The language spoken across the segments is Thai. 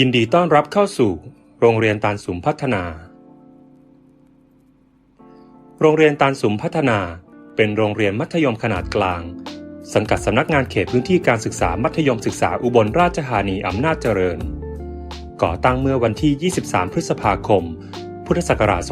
ยินดีต้อนรับเข้าสู่ โรงเรียนตาลสุมพัฒนา โรงเรียนตาลสุมพัฒนา เป็นโรงเรียนมัธยมขนาดกลาง สังกัดสำนักงานเขตพื้นที่การศึกษามัธยมศึกษาอุบลราชธานีอำนาจเจริญ ก่อตั้งเมื่อวันที่ 23 พฤษภาคม พุทธศักราช 2522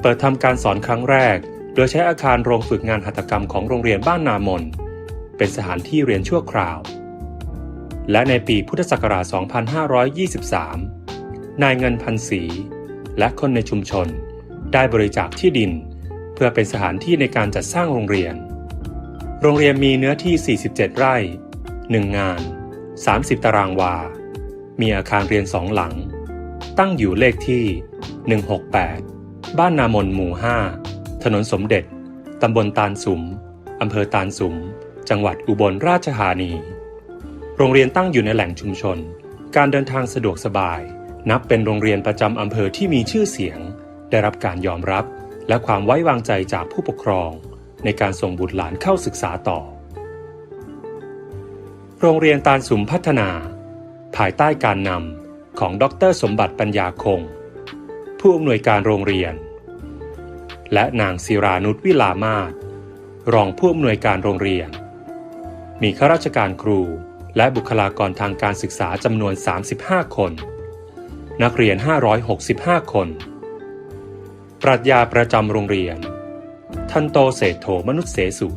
เปิดทำการสอนครั้งแรก โดยใช้อาคารโรงฝึกงานหัตถกรรมของโรงเรียนบ้านนามน เป็นสถานที่เรียนชั่วคราว และในปีพุทธศักราช 2523 นายเงินพันศรีและคนในชุมชน ได้บริจาคที่ดิน เพื่อเป็นสถานที่ในการจัดสร้างโรงเรียน โรงเรียนมีเนื้อที่ 47 ไร่ 1 งาน 30 ตารางวา มีอาคารเรียนสองหลัง ตั้งอยู่เลขที่ 168 บ้านนามนหมู่ 5 ถนนสมเด็จ ตำบลตาลสุม อำเภอตาลสุม จังหวัดอุบลราชธานี โรงเรียนตั้งอยู่ในแหล่งชุมชน การเดินทางสะดวกสบาย นับเป็นโรงเรียนประจำอำเภอที่มีชื่อเสียง ได้รับการยอมรับ และความไว้วางใจจากผู้ปกครอง ในการส่งบุตรหลานเข้าศึกษาต่อ โรงเรียนตาลสุมพัฒนา ภายใต้การนำของดร สมบัติปัญญาคง ผู้อำนวยการโรงเรียน และนางศิรานุชวิลามาศรองผู้อำนวยการโรงเรียน มีข้าราชการครู และบุคลากรทางการศึกษาจำนวน 35 คน นักเรียน 565 คน ปรัชญาประจำโรงเรียน ทันโตเศโธมนุษย์เสสุ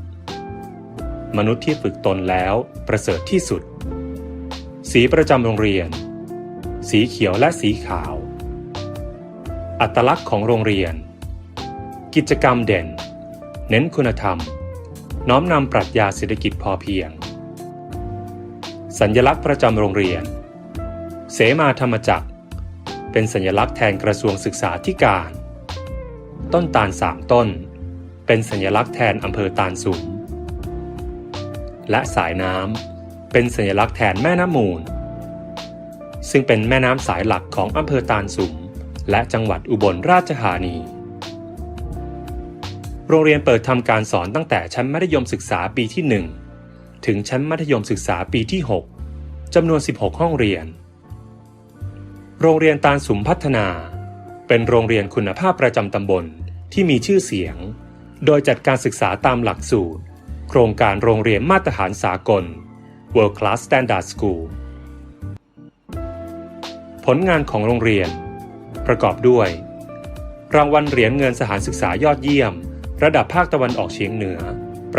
มนุษย์ที่ฝึกตนแล้วประเสริฐที่สุด สีประจำโรงเรียน สีเขียวและสีขาว อัตลักษณ์ของโรงเรียน กิจกรรมเด่น เน้นคุณธรรม น้อมนำปรัชญาเศรษฐกิจพอเพียง สัญลักษณ์ประจำโรงเรียน เสมาธรรมจักร เป็นสัญลักษณ์แทนกระทรวงศึกษาธิการ ต้นตาลสามต้น เป็นสัญลักษณ์แทนอำเภอตาลสุมและสายน้ำเป็นสัญลักษณ์แทนแม่น้ำมูล ซึ่งเป็นแม่น้ำสายหลักของอำเภอตาลสุมและจังหวัดอุบลราชธานีโรงเรียนเปิดทำการสอนตั้งแต่ชั้นมัธยมศึกษาปีที่ 1 ถึงชั้นมัธยมศึกษาปีที่ 6จำนวน 16 ห้องเรียน โรงเรียนตาลสุมพัฒนา เป็นโรงเรียนคุณภาพประจำตำบลที่มีชื่อเสียง โดยจัดการศึกษาตามหลักสูตร โครงการโรงเรียนมาตรฐานสากล World Class Standard School ผลงานของโรงเรียน ประกอบด้วย รางวัลเหรียญเงินสถานศึกษายอดเยี่ยม ระดับภาคตะวันออกเฉียงเหนือ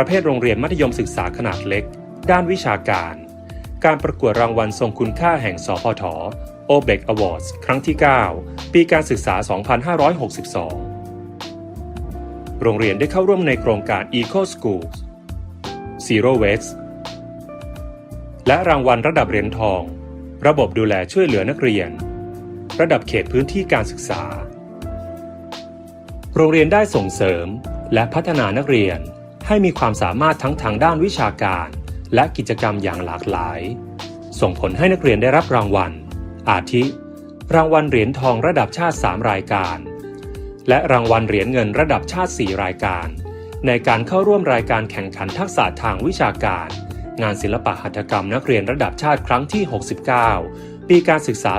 ประเภทโรงเรียนมัธยมศึกษาขนาดเล็ก ด้านวิชาการ การประกวดรางวัลทรงคุณค่าแห่งสพท o b e c Awards ครั้งที่ 9 ปีการศึกษา 2562 โรงเรียนได้เข้าร่วมในโครงการ Eco Schools Zero Waste และรางวัลระดับเหรียญทอง ระบบดูแลช่วยเหลือนักเรียน ระดับเขตพื้นที่การศึกษา โรงเรียนได้ส่งเสริมและพัฒนานักเรียน ให้มีความสามารถทั้งทางด้านวิชาการ และกิจกรรมอย่างหลากหลาย ส่งผลให้นักเรียนได้รับรางวัล อาทิ รางวัลเหรียญทองระดับชาติ 3 รายการ และรางวัลเหรียญเงินระดับชาติ 4 รายการ ในการเข้าร่วมรายการแข่งขันทักษะทางวิชาการ งานศิลปะหัตถกรรมนักเรียนระดับชาติครั้งที่ 69 ปีการศึกษา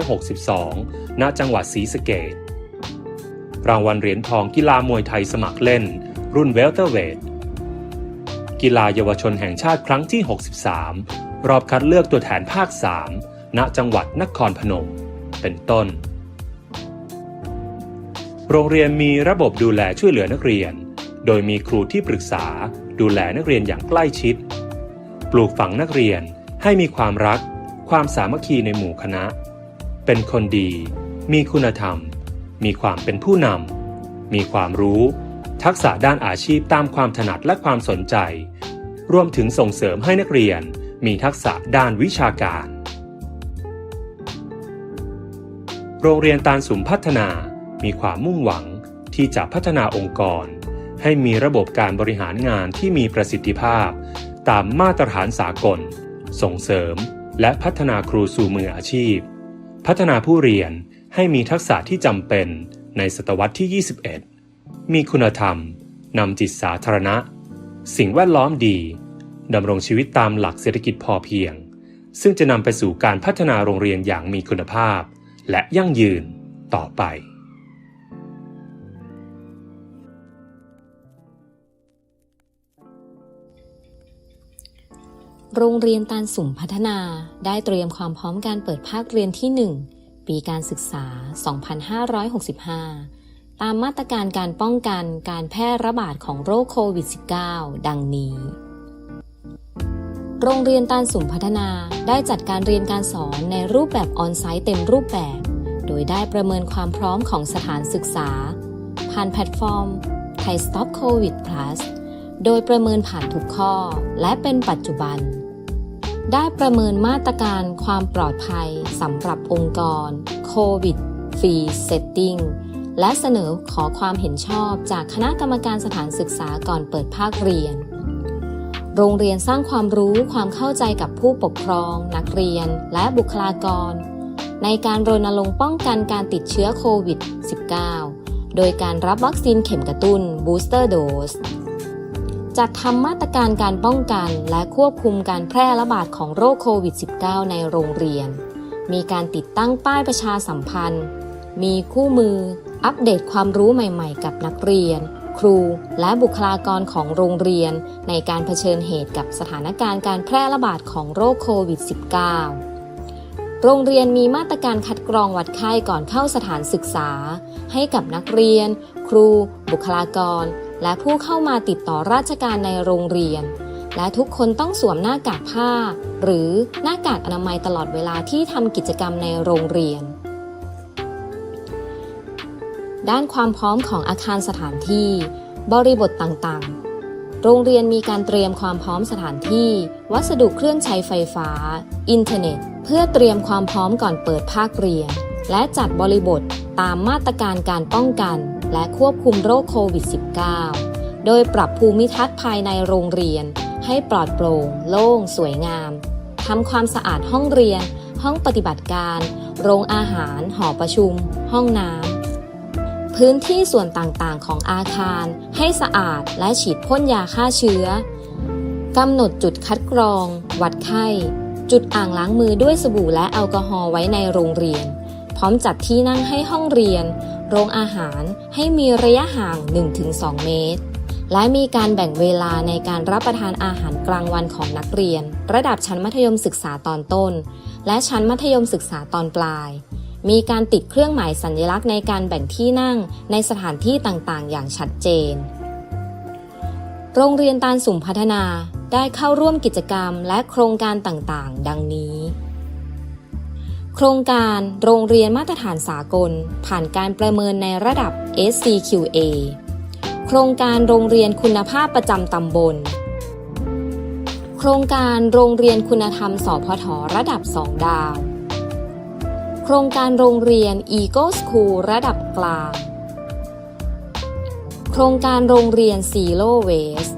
2562 ณ จังหวัดศรีสะเกษรางวัลเหรียญทองกีฬามวยไทยสมัครเล่น รุ่นเวลเตอร์เวทกีฬาเยาวชนแห่งชาติครั้งที่ 63 รอบคัดเลือกตัวแทนภาค 3 ณ จังหวัดนครพนม เป็นต้น โรงเรียนมีระบบดูแลช่วยเหลือนักเรียน โดยมีครูที่ปรึกษาดูแลนักเรียนอย่างใกล้ชิด ปลูกฝังนักเรียนให้มีความรัก ความสามัคคีในหมู่คณะ เป็นคนดี มีคุณธรรม มีความเป็นผู้นำมีความรู้ ทักษะด้านอาชีพตามความถนัดและความสนใจ รวมถึงส่งเสริมให้นักเรียนมีทักษะด้านวิชาการ โรงเรียนตาลสุมพัฒนามีความมุ่งหวังที่จะพัฒนาองค์กร ให้มีระบบการบริหารงานที่มีประสิทธิภาพ ตามมาตรฐานสากล ส่งเสริม และพัฒนาครูสู่มืออาชีพ พัฒนาผู้เรียนให้มีทักษะที่จำเป็นในศตวรรษที่ 21 มีคุณธรรม นำจิตสาธารณะ สิ่งแวดล้อมดีดำรงชีวิตตามหลักเศรษฐกิจพอเพียง ซึ่งจะนำไปสู่การพัฒนาโรงเรียนอย่างมีคุณภาพ และยั่งยืนต่อไปโรงเรียนตานสุ่มพัฒนาได้เตรียมความพร้อมการเปิดภาคเรียนที่ 1 ปีการศึกษา 2565 ตามมาตรการการป้องกันการแพร่ระบาดของโรคโควิด -19 ดังนี้ โรงเรียนตานสุมพัฒนาได้จัดการเรียนการสอนในรูปแบบออนไซต์เต็มรูปแบบ โดยได้ประเมินความพร้อมของสถานศึกษา ผ่านแพลตฟอร์ม Thai Stop COVID Plus โดยประเมินผ่านทุกข้อและเป็นปัจจุบัน ได้ประเมินมาตรการความปลอดภัยสำหรับองค์กรโควิดฟรีเซตติ้ง และเสนอขอความเห็นชอบจากคณะกรรมการสถานศึกษาก่อนเปิดภาคเรียน โรงเรียนสร้างความรู้ความเข้าใจกับผู้ปกครอง นักเรียน และบุคลากร ในการรณรงค์ป้องกันการติดเชื้อโควิด -19 โดยการรับวัคซีนเข็มกระตุ้น Booster Dose จัดทำมาตรการการป้องกันและควบคุมการแพร่ระบาดของโรคโควิด -19 ในโรงเรียน มีการติดตั้งป้ายประชาสัมพันธ์ มีคู่มือ อัปเดตความรู้ใหม่ๆ กับนักเรียน ครูและบุคลากรของโรงเรียน ในการเผชิญเหตุกับสถานการณ์การแพร่ระบาดของโรคโควิด -19 โรงเรียนมีมาตรการคัดกรองวัดไข้ก่อนเข้าสถานศึกษา ให้กับนักเรียน ครู บุคลากร และผู้เข้ามาติดต่อราชการในโรงเรียน และทุกคนต้องสวมหน้ากากผ้า หรือหน้ากากอนามัยตลอดเวลาที่ทำกิจกรรมในโรงเรียน ด้านความพร้อมของอาคารสถานที่ บริบทต่างๆ โรงเรียนมีการเตรียมความพร้อมสถานที่ วัสดุเครื่องใช้ไฟฟ้า อินเทอร์เน็ต เพื่อเตรียมความพร้อมก่อนเปิดภาคเรียน และจัดบริบทตามมาตรการการป้องกัน และควบคุมโรคโควิด -19 โดยปรับภูมิทัศน์ภายในโรงเรียน ให้ปลอดโปร่ง โล่ง สวยงามทำความสะอาดห้องเรียน ห้องปฏิบัติการ โรงอาหาร หอประชุม ห้องน้ำ พื้นที่ส่วนต่างๆ ของอาคาร ให้สะอาดและฉีดพ่นยาฆ่าเชื้อกำหนดจุดคัดกรอง วัดไข้ จุดอ่างล้างมือด้วยสบู่และแอลกอฮอล์ไว้ในโรงเรียน พร้อมจัดที่นั่งให้ห้องเรียน โรงอาหารให้มีระยะห่าง 1-2 เมตร และมีการแบ่งเวลาในการรับประทานอาหารกลางวันของนักเรียน ระดับชั้นมัธยมศึกษาตอนต้น และชั้นมัธยมศึกษาตอนปลาย มีการติดเครื่องหมายสัญลักษณ์ในการแบ่งที่นั่งในสถานที่ต่างๆ อย่างชัดเจน โรงเรียนตาลสุ่มพัฒนาได้เข้าร่วมกิจกรรมและโครงการต่างๆ ดังนี้ โครงการโรงเรียนมาตรฐานสากล ผ่านการประเมินในระดับ SCQA โครงการโรงเรียนคุณภาพประจำตำบล โครงการโรงเรียนคุณธรรมสพทระดับ 2 ดาว โครงการโรงเรียน Eagle School ระดับกลาง โครงการโรงเรียน Zero Waste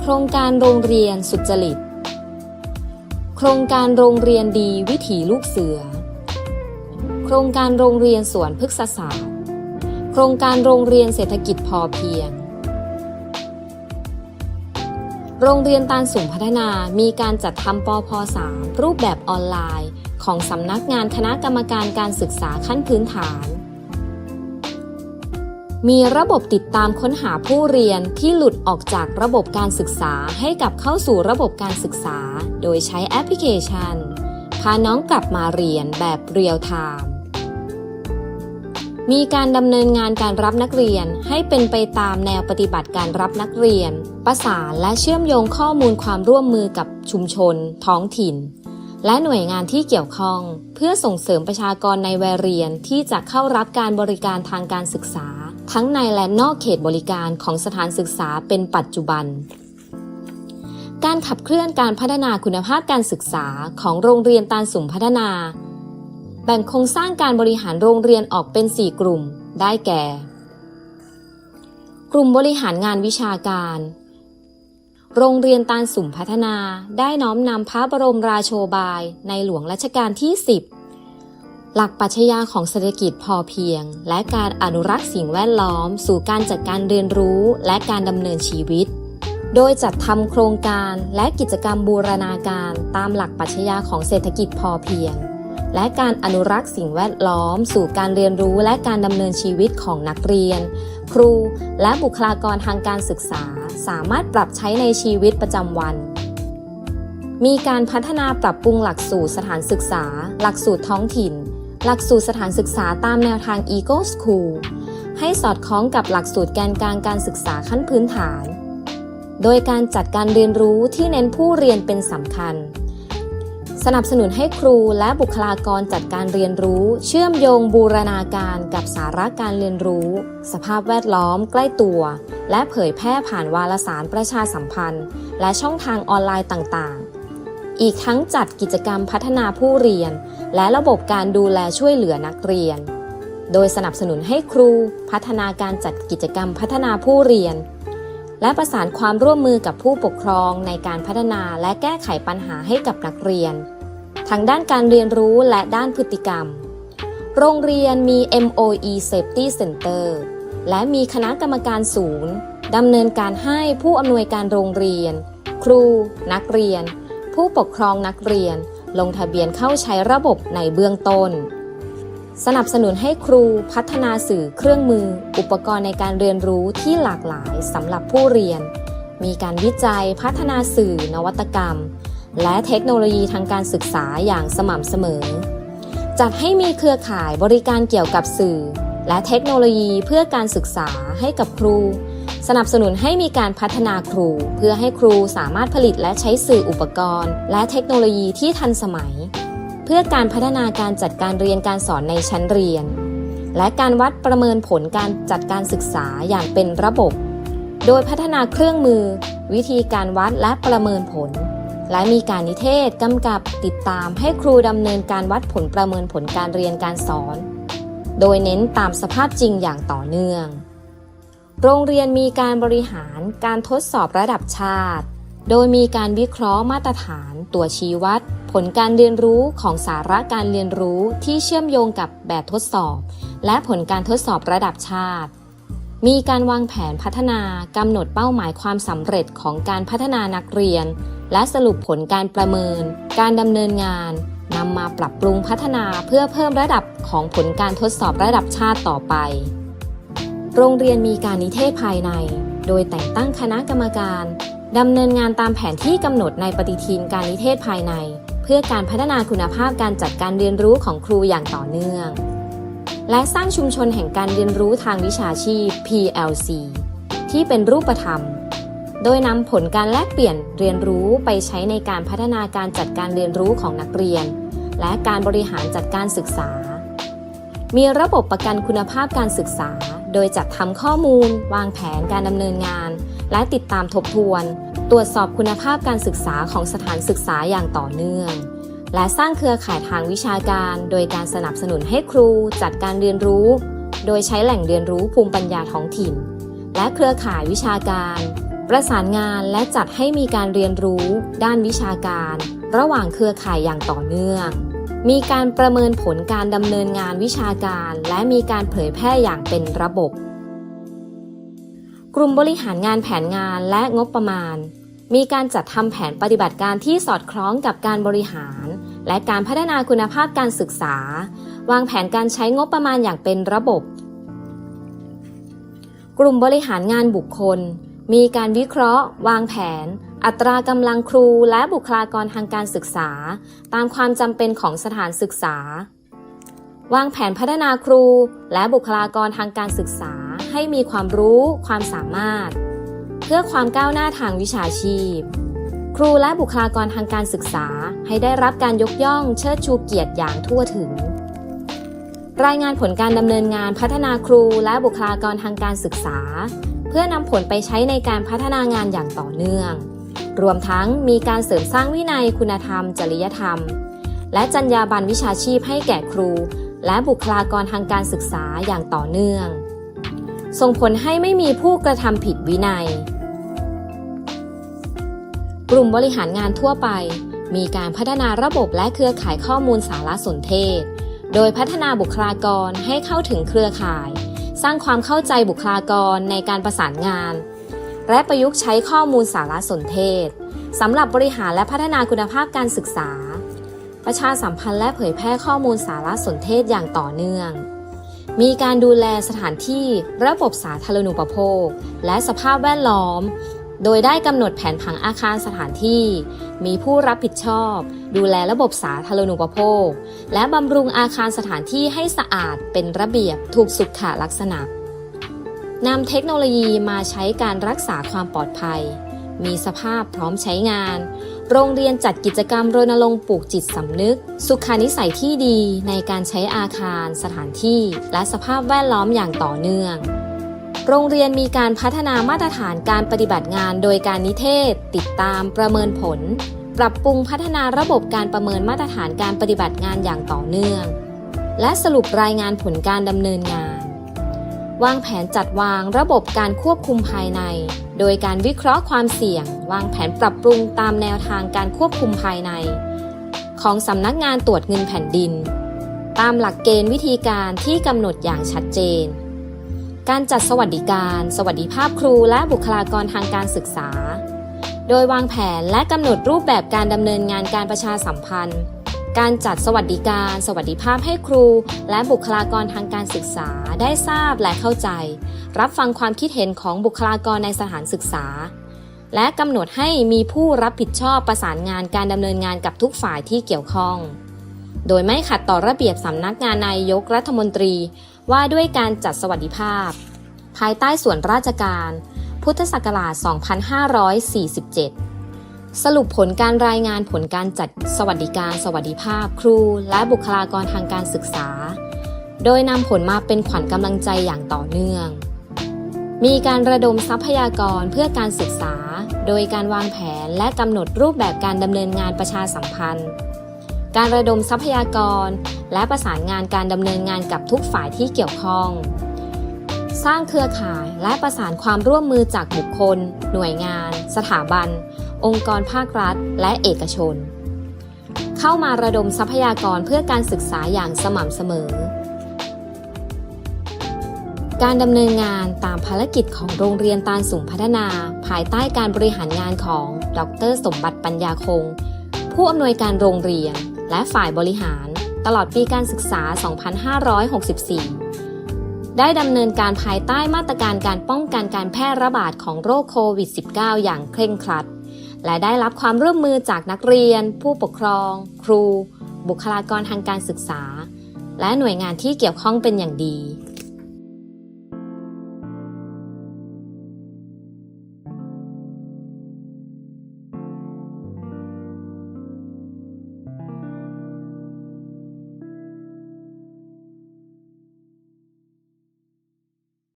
โครงการโรงเรียนสุจริต โครงการโรงเรียนดีวิถีลูกเสือ โครงการโรงเรียนสวนพฤกษศาสตร์ โครงการโรงเรียนเศรษฐกิจพอเพียง โรงเรียนตาลสูงพัฒนามีการจัดทำปพ3รูปแบบออนไลน์ ของสำนักงานคณะกรรมการการศึกษาขั้นพื้นฐาน มีระบบติดตามค้นหาผู้เรียนที่หลุดออกจากระบบการศึกษาให้กลับเข้าสู่ระบบการศึกษา โดยใช้แอปพลิเคชัน พาน้องกลับมาเรียนแบบเรียลไทม์มีการดำเนินงานการรับนักเรียนให้เป็นไปตามแนวปฏิบัติการรับนักเรียน ประสานและเชื่อมโยงข้อมูลความร่วมมือกับชุมชน ท้องถิ่น และหน่วยงานที่เกี่ยวข้อง เพื่อส่งเสริมประชากรในวัยเรียนที่จะเข้ารับการบริการทางการศึกษา ทั้งในและนอกเขตบริการของสถานศึกษาเป็นปัจจุบัน การขับเคลื่อนการพัฒนาคุณภาพการศึกษาของโรงเรียนตาลสุ่มพัฒนา แบ่งโครงสร้างการบริหารโรงเรียนออกเป็น 4 กลุ่ม ได้แก่ กลุ่มบริหารงานวิชาการ โรงเรียนตาลสุ่มพัฒนาได้น้อมนำพระบรมราโชบายในหลวงรัชกาลที่ 10 หลักปัชญาของเศรษฐกิจพอเพียง และการอนุรักษ์สิ่งแวดล้อม สู่การจัดการเรียนรู้และการดำเนินชีวิต โดยจัดทำโครงการและกิจกรรมบูรณาการตามหลักปัชญาของเศรษฐกิจพอเพียง และการอนุรักษ์สิ่งแวดล้อม สู่การเรียนรู้และการดำเนินชีวิตของนักเรียน ครูและบุคลากรทางการศึกษา สามารถปรับใช้ในชีวิตประจำวัน มีการพัฒนาปรับปรุงหลักสูตรสถานศึกษา หลักสูตรท้องถิ่น หลักสูตรสถานศึกษาตามแนวทาง Eco School ให้สอดคล้องกับหลักสูตรแกนกลางการศึกษาขั้นพื้นฐาน โดยการจัดการเรียนรู้ที่เน้นผู้เรียนเป็นสำคัญ สนับสนุนให้ครูและบุคลากรจัดการเรียนรู้ เชื่อมโยงบูรณาการกับสาระการเรียนรู้ สภาพแวดล้อมใกล้ตัว และเผยแพร่ผ่านวารสารประชาสัมพันธ์ และช่องทางออนไลน์ต่างๆ อีกทั้งจัดกิจกรรมพัฒนาผู้เรียน และระบบการดูแลช่วยเหลือนักเรียน โดยสนับสนุนให้ครู พัฒนาการจัดกิจกรรมพัฒนาผู้เรียน และประสานความร่วมมือกับผู้ปกครองในการพัฒนาและแก้ไขปัญหาให้กับนักเรียน ทั้งด้านการเรียนรู้และด้านพฤติกรรม โรงเรียนมี MOE Safety Center และมีคณะกรรมการศูนย์ดำเนินการให้ผู้อำนวยการโรงเรียน ครู นักเรียน ผู้ปกครองนักเรียน ลงทะเบียนเข้าใช้ระบบในเบื้องต้น สนับสนุนให้ครูพัฒนาสื่อเครื่องมือ อุปกรณ์ในการเรียนรู้ที่หลากหลายสำหรับผู้เรียน มีการวิจัยพัฒนาสื่อนวัตกรรม และเทคโนโลยีทางการศึกษาอย่างสม่ำเสมอ จัดให้มีเครือข่ายบริการเกี่ยวกับสื่อ และเทคโนโลยีเพื่อการศึกษาให้กับครู สนับสนุนให้มีการพัฒนาครู เพื่อให้ครูสามารถผลิตและใช้สื่ออุปกรณ์ และเทคโนโลยีที่ทันสมัย พื่อการพัฒนาการจัดการเรียนการสอนในชั้นเรียน และการวัดประเมินผลการจัดการศึกษาอย่างเป็นระบบ โดยพัฒนาเครื่องมือ วิธีการวัดและประเมินผล และมีการนิเทศกำกับติดตามให้ครูดำเนินการวัดผลประเมินผลการเรียนการสอน โดยเน้นตามสภาพจริงอย่างต่อเนื่อง โรงเรียนมีการบริหารการทดสอบระดับชาติ โดยมีการวิเคราะห์มาตรฐาน ตัวชี้วัด ผลการเรียนรู้ของสาระการเรียนรู้ที่เชื่อมโยงกับแบบทดสอบ และผลการทดสอบระดับชาติ มีการวางแผนพัฒนากำหนดเป้าหมายความสำเร็จของการพัฒนานักเรียน และสรุปผลการประเมิน การดำเนินงานนำมาปรับปรุงพัฒนาเพื่อเพิ่มระดับของผลการทดสอบระดับชาติต่อไป โรงเรียนมีการนิเทศภายใน โดยแต่งตั้งคณะกรรมการดำเนินงานตามแผนที่กำหนดในปฏิทินการนิเทศภายใน พื่อการพัฒนาคุณภาพการจัดการเรียนรู้ของครูอย่างต่อเนื่อง และสร้างชุมชนแห่งการเรียนรู้ทางวิชาชีพ PLC ที่เป็นรูปธรรม โดยนำผลการแลกเปลี่ยนเรียนรู้ไปใช้ในการพัฒนาการจัดการเรียนรู้ของนักเรียน และการบริหารจัดการศึกษา มีระบบประกันคุณภาพการศึกษา โดยจัดทำข้อมูล วางแผนการดำเนินงาน และติดตามทบทวน ตรวจสอบคุณภาพการศึกษาของสถานศึกษาอย่างต่อเนื่อง และสร้างเครือข่ายทางวิชาการ โดยการสนับสนุนให้ครูจัดการเรียนรู้ โดยใช้แหล่งเรียนรู้ภูมิปัญญาท้องถิ่น และเครือข่ายวิชาการ ประสานงานและจัดให้มีการเรียนรู้ ด้านวิชาการ ระหว่างเครือข่ายอย่างต่อเนื่อง มีการประเมินผลการดำเนินงานวิชาการ และมีการเผยแพร่อย่างเป็นระบบกลุ่มบริหารงานแผนงานและงบประมาณ มีการจัดทำแผนปฏิบัติการที่สอดคล้องกับการบริหาร และการพัฒนาคุณภาพการศึกษา วางแผนการใช้งบประมาณอย่างเป็นระบบ กลุ่มบริหารงานบุคคล มีการวิเคราะห์ วางแผน อัตรากำลังครูและบุคลากรทางการศึกษา ตามความจำเป็นของสถานศึกษา วางแผนพัฒนาครู และบุคลากรทางการศึกษาให้มีความรู้ ความสามารถ พื่อความก้าวหน้าทางวิชาชีพ ครูและบุคลากรทางการศึกษาให้ได้รับการยกย่องเชิดชูเกียรติอย่างทั่วถึง รายงานผลการดำเนินงานพัฒนาครูและบุคลากรทางการศึกษา เพื่อนำผลไปใช้ในการพัฒนางานอย่างต่อเนื่อง รวมทั้งมีการเสริมสร้างวินัยคุณธรรม จริยธรรม และจรรยาบรรณวิชาชีพให้แก่ครู และบุคลากรทางการศึกษาอย่างต่อเนื่องส่งผลให้ไม่มีผู้กระทำผิดวินัย กลุ่มบริหารงานทั่วไป มีการพัฒนาระบบและเครือข่ายข้อมูลสารสนเทศ โดยพัฒนาบุคลากรให้เข้าถึงเครือข่าย สร้างความเข้าใจบุคลากรในการประสานงาน และประยุกต์ใช้ข้อมูลสารสนเทศสำหรับบริหารและพัฒนาคุณภาพการศึกษา ประชาสัมพันธ์และเผยแพร่ข้อมูลสารสนเทศอย่างต่อเนื่อง มีการดูแลสถานที่ระบบสาธารณูปโภค และสภาพแวดล้อม โดยได้กำหนดแผนผังอาคารสถานที่ มีผู้รับผิดชอบ ดูแลระบบสาธารณูปโภค และบำรุงอาคารสถานที่ให้สะอาดเป็นระเบียบถูกสุขลักษณะนำเทคโนโลยีมาใช้การรักษาความปลอดภัย มีสภาพพร้อมใช้งาน โรงเรียนจัดกิจกรรมรณรงค์ปลูกจิตสำนึก สุขานิสัยที่ดีในการใช้อาคาร สถานที่ และสภาพแวดล้อมอย่างต่อเนื่อง โรงเรียนมีการพัฒนามาตรฐานการปฏิบัติงานโดยการนิเทศ ติดตามประเมินผล ปรับปรุงพัฒนาระบบการประเมินมาตรฐานการปฏิบัติงานอย่างต่อเนื่อง และสรุปรายงานผลการดำเนินงาน วางแผนจัดวางระบบการควบคุมภายใน โดยการวิเคราะห์ความเสี่ยง วางแผนปรับปรุงตามแนวทางการควบคุมภายใน ของสำนักงานตรวจเงินแผ่นดิน ตามหลักเกณฑ์วิธีการที่กำหนดอย่างชัดเจน การจัดสวัสดิการ สวัสดิภาพครูและบุคลากรทางการศึกษา โดยวางแผนและกำหนดรูปแบบการดำเนินงานการประชาสัมพันธ์ การจัดสวัสดิการ สวัสดิภาพให้ครู และบุคลากรทางการศึกษาได้ทราบและเข้าใจ รับฟังความคิดเห็นของบุคลากรในสถานศึกษา และกำหนดให้มีผู้รับผิดชอบประสานงานการดำเนินงานกับทุกฝ่ายที่เกี่ยวข้องโดยไม่ขัดต่อระเบียบสำนักงานนายกรัฐมนตรี ว่าด้วยการจัดสวัสดิภาพ ภายใต้ส่วนราชการ พุทธศักราช 2547 สรุปผลการรายงานผลการจัดสวัสดิการสวัสดิภาพ ครูและบุคลากรทางการศึกษา โดยนำผลมาเป็นขวัญกำลังใจอย่างต่อเนื่อง มีการระดมทรัพยากรเพื่อการศึกษา โดยการวางแผนและกำหนดรูปแบบการดำเนินงานประชาสัมพันธ์ การระดมทรัพยากร และประสานงานการดำเนินงานกับทุกฝ่ายที่เกี่ยวข้อง สร้างเครือข่ายและประสานความร่วมมือจากบุคคล หน่วยงาน สถาบัน องค์กรภาครัฐ และเอกชน เข้ามาระดมทรัพยากรเพื่อการศึกษาอย่างสม่ำเสมอ การดำเนินงานตามภารกิจของโรงเรียนตาลสูงพัฒนา ภายใต้การบริหารงานของ ดร สมบัติปัญญาคงผู้อำนวยการโรงเรียน และฝ่ายบริหาร ตลอดปีการศึกษา 2564 ได้ดำเนินการภายใต้มาตรการการป้องกันการแพร่ระบาดของโรคโควิด -19 อย่างเคร่งครัด และได้รับความร่วมมือจากนักเรียน ผู้ปกครอง ครู บุคลากรทางการศึกษา และหน่วยงานที่เกี่ยวข้องเป็นอย่างดี